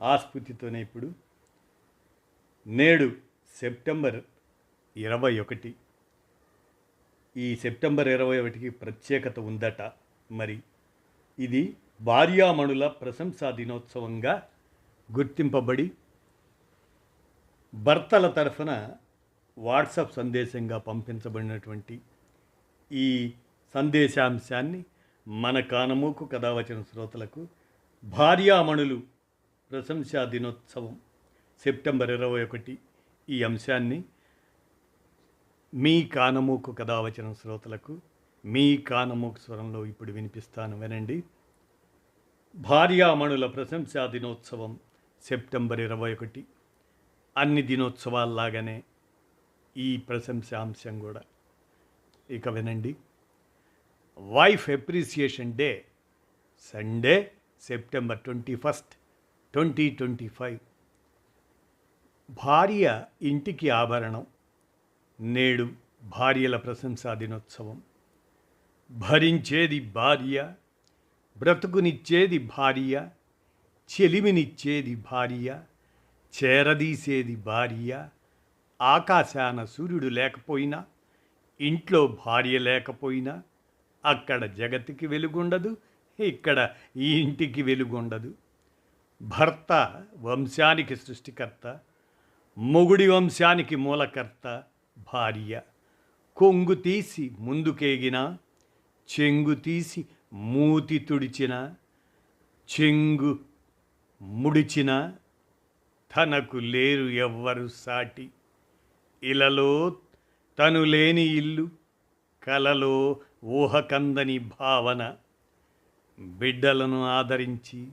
ఆస్ఫూర్తితోనే ఇప్పుడు. నేడు సెప్టెంబర్ ఇరవై ఒకటి ఈ సెప్టెంబర్ ఇరవై ఒకటికి ప్రత్యేకత ఉందట. మరి ఇది భార్యామణుల ప్రశంసా దినోత్సవంగా గుర్తింపబడి భర్తల తరఫున వాట్సాప్ సందేశంగా పంపించబడినటువంటి ఈ సందేశాంశాన్ని మన కానమూకు కథావచన శ్రోతలకు భార్యామణులు ప్రశంసా దినోత్సవం సెప్టెంబర్ ఇరవై ఒకటి. ఈ అంశాన్ని మీ కానమూకు కథావచన శ్రోతలకు మీ కానమూకు స్వరంలో ఇప్పుడు వినిపిస్తాను వినండి. భార్యామణుల ప్రశంసా దినోత్సవం సెప్టెంబర్ ఇరవై ఒకటి. అన్ని దినోత్సవాల్లాగానే ఈ ప్రశంసాంశం కూడా. ఇక వినండి. Wife appreciation day Sunday September twenty first twenty twenty five. భార్య ఇంటికి ఆభరణం నేడు భార్యల ప్రశంసా దినోత్సవం. భరించేది భార్య బ్రతుకునిచ్చేది భార్య చెలిమినిచ్చేది భార్య చేరదీసేది భార్య ఆకాశాన సూర్యుడు లేకపోయినా ఇంట్లో భార్య లేకపోయినా అక్కడ జగత్తుకి వెలుగుండదు ఇక్కడ ఈ ఇంటికి వెలుగుండదు. భర్త వంశానికి సృష్టికర్త మొగుడి వంశానికి మూలకర్త భార్య. కొంగు తీసి ముందుకేగిన చెంగు తీసి మూతి తుడిచిన చెంగు ముడిచిన తనకు లేరు ఎవ్వరు సాటి. ఇలలో తను లేని ఇల్లు కలలో ఊహకందని భావన. బిడ్డలను ఆదరించి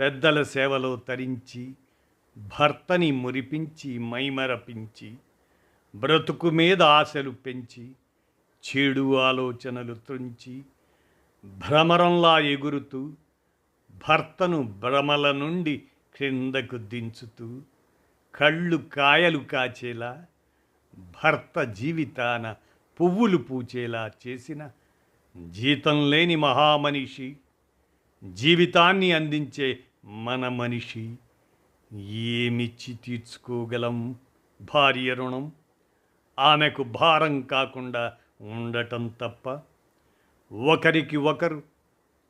పెద్దల సేవలో తరించి భర్తని మురిపించి మైమరపించి బ్రతుకు మీద ఆశలు పెంచి చెడు ఆలోచనలు త్రుంచి భ్రమరంలా ఎగురుతూ భర్తను భ్రమల నుండి క్రిందకు దించుతూ కళ్ళు కాయలు కాచేలా భర్త జీవితాన పువ్వులు పూచేలా చేసిన జీతం లేని మహామనిషి జీవితాన్ని అందించే మన మనిషి ఏమిచ్చి తీర్చుకోగలం భార్య రుణం? ఆమెకు భారం కాకుండా ఉండటం తప్ప ఒకరికి ఒకరు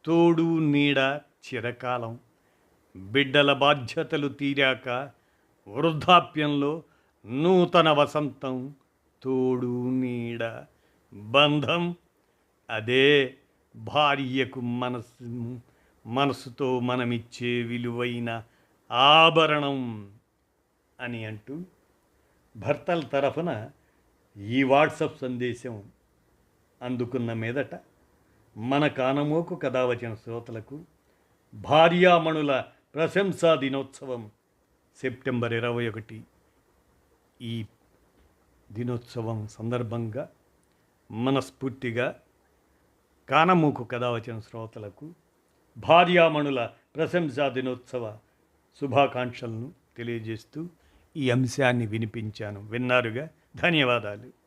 తోడు నీడ చిరకాలం. బిడ్డల బాధ్యతలు తీరాక వృద్ధాప్యంలో నూతన వసంతం తోడు నీడ బంధం. అదే భార్యకు మనసు మనసుతో మనమిచ్చే విలువైన ఆభరణం అని అంటూ భర్తల తరఫున ఈ వాట్సప్ సందేశం అందుకున్న మీదట మన కానమోకు కథావచన శ్రోతలకు భార్యామణుల ప్రశంసా దినోత్సవం సెప్టెంబర్ ఇరవై ఒకటి. ఈ దినోత్సవం సందర్భంగా మనస్ఫూర్తిగా కానమూకు కథావచన శ్రోతలకు భార్యామణుల ప్రశంసా దినోత్సవ శుభాకాంక్షలను తెలియజేస్తూ ఈ అంశాన్ని వినిపించాను. విన్నారుగా? ధన్యవాదాలు.